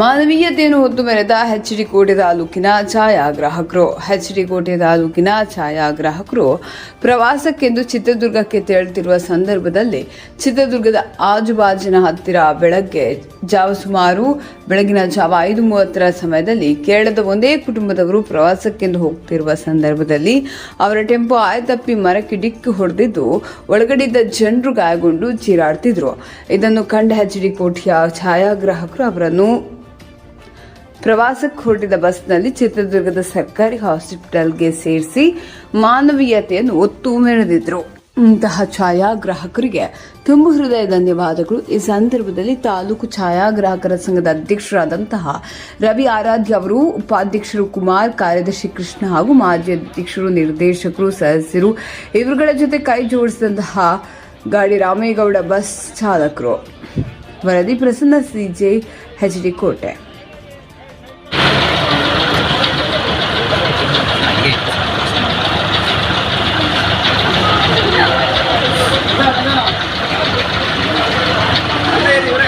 ಮಾನವೀಯತೆಯನ್ನು ಹೊತ್ತು ಮೆರೆದ H D ಕೋಟೆ ತಾಲೂಕಿನ ಛಾಯಾಗ್ರಾಹಕರು. ಎಚ್ ಡಿ ಕೋಟೆ ತಾಲೂಕಿನ ಛಾಯಾಗ್ರಾಹಕರು ಪ್ರವಾಸಕ್ಕೆಂದು ಚಿತ್ರದುರ್ಗಕ್ಕೆ ತೆರಳುತ್ತಿರುವ ಸಂದರ್ಭದಲ್ಲಿ ಚಿತ್ರದುರ್ಗದ ಆಜುಬಾಜಿನ ಹತ್ತಿರ ಬೆಳಗ್ಗೆ ಜಾವ ಸುಮಾರು ಬೆಳಗಿನ ಜಾವ ಐದು ಮೂವತ್ತರ ಸಮಯದಲ್ಲಿ ಕೇರಳದ ಒಂದೇ ಕುಟುಂಬದವರು ಪ್ರವಾಸಕ್ಕೆಂದು ಹೋಗ್ತಿರುವ ಸಂದರ್ಭದಲ್ಲಿ ಅವರ ಟೆಂಪೋ ಆಯತಪ್ಪಿ ಮರಕ್ಕೆ ಡಿಕ್ಕಿ ಹೊಡೆದಿದ್ದು ಒಳಗಡಿದ್ದ ಜನರು ಗಾಯಗೊಂಡು ಚೀರಾಡ್ತಿದ್ರು. ಇದನ್ನು ಕಂಡ ಎಚ್ ಡಿ ಕೋಟೆಯ ಛಾಯಾಗ್ರಾಹಕರು ಅವರನ್ನು ಪ್ರವಾಸಕ್ಕೆ ಹೊರಟಿದ ಬಸ್ನಲ್ಲಿ ಚಿತ್ರದುರ್ಗದ ಸರ್ಕಾರಿ ಹಾಸ್ಪಿಟಲ್ಗೆ ಸೇರಿಸಿ ಮಾನವೀಯತೆಯನ್ನು ಒತ್ತು ಮೆರೆದಿದ್ರು. ಇಂತಹ ಛಾಯಾಗ್ರಾಹಕರಿಗೆ ತುಂಬ ಹೃದಯ ಧನ್ಯವಾದಗಳು. ಈ ಸಂದರ್ಭದಲ್ಲಿ ತಾಲೂಕು ಛಾಯಾಗ್ರಾಹಕರ ಸಂಘದ ಅಧ್ಯಕ್ಷರಾದಂತಹ ರವಿ ಆರಾಧ್ಯ ಅವರು, ಉಪಾಧ್ಯಕ್ಷರು ಕುಮಾರ್, ಕಾರ್ಯದರ್ಶಿ ಕೃಷ್ಣ ಹಾಗೂ ಮಾಜಿ ಅಧ್ಯಕ್ಷರು, ನಿರ್ದೇಶಕರು, ಸದಸ್ಯರು, ಇವರುಗಳ ಜೊತೆ ಕೈ ಜೋಡಿಸಿದಂತಹ ಗಾಡಿ ರಾಮೇಗೌಡ ಬಸ್ ಚಾಲಕರು. ವರದಿ ಪ್ರಸನ್ನ ಸಿಜೆ ಎಚ್ ಡಿ ಕೋಟೆ.